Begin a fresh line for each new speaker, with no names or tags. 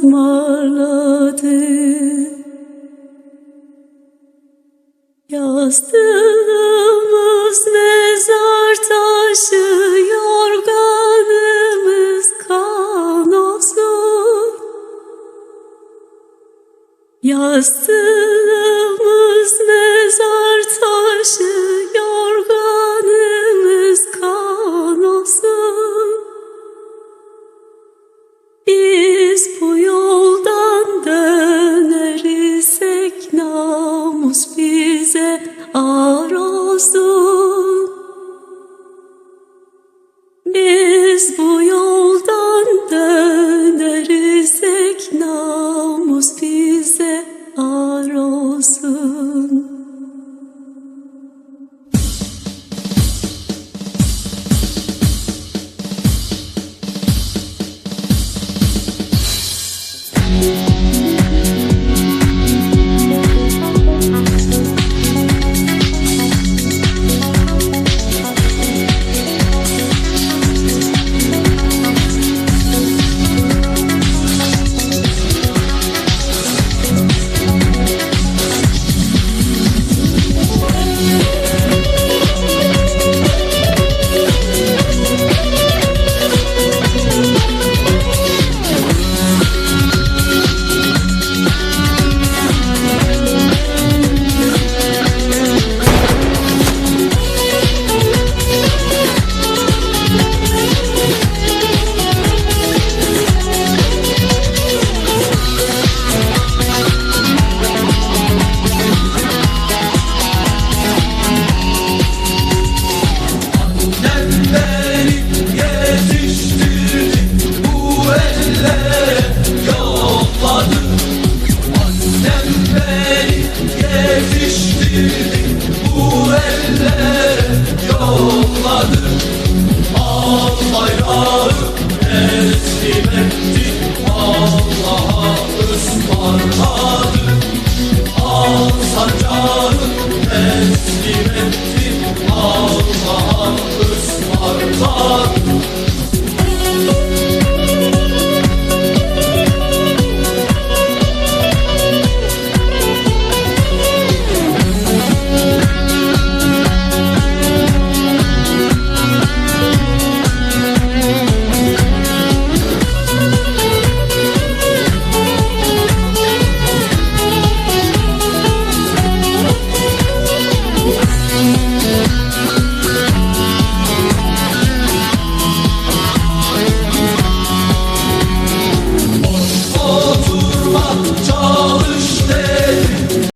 ısmarladı Yastığımız mezar taşı yorganımız kan olsun. Yastığımız mezar bize arası. bu ellere yolladı. Al bayrağı teslim etti Allah'a ısmarladı Al sancağını teslim